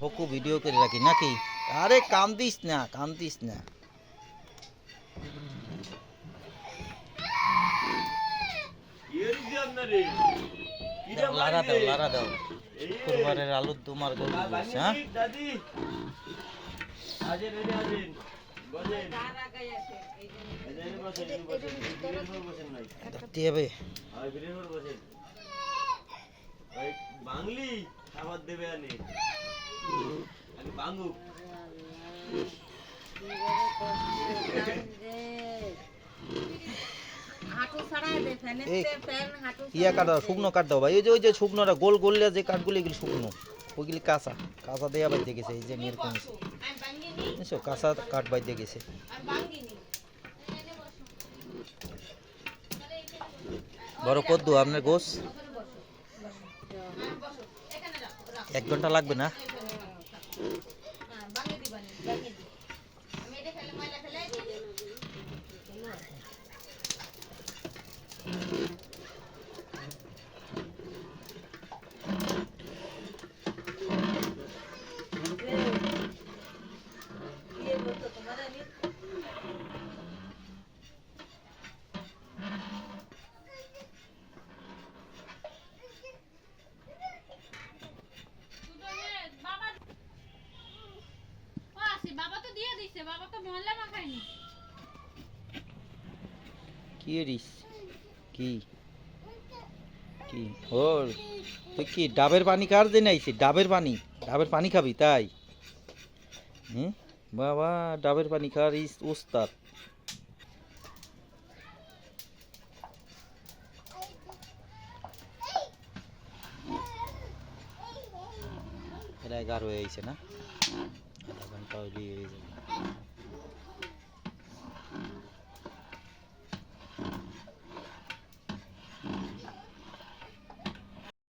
হকু video করে রাখি নাকি? আরে কান্দিস না কান্দিস না। লারা দাও লারা দাও। শুক্রবারের আলুর তোমার গরু হ্যাঁ? বাংলি খাবার দেবে আনি। ইয়া কাট দাও শুকনো কাঠ দাও ভাই ওই যে ওই যে শুকনোটা গোল গোললে যে কাঠগুলো এগুলো শুকনো। ওইগুলি কাঁচা। কাঁচা দেয়া বাইতে গেছে এই যে এরকম বুঝছ কাঁচা কাঠ বাইতে গেছে। বড় কদ্দু আপনার গোস? এক ঘণ্টা লাগবে না? Mm-hmm. দিয়ে দিছে, বাবা তো মহল্লা মাখায়নি। কি রিস? কি? কি? ওর, তুই কি, ডাবের পানি কার দিন আইছি ডাবের পানি। ডাবের পানি খাবি, তাই? হুম? বাবা, ডাবের পানি খার ইস উস্তাদ এটা এগারো হয়ে গেছে না? Talagang tao diri.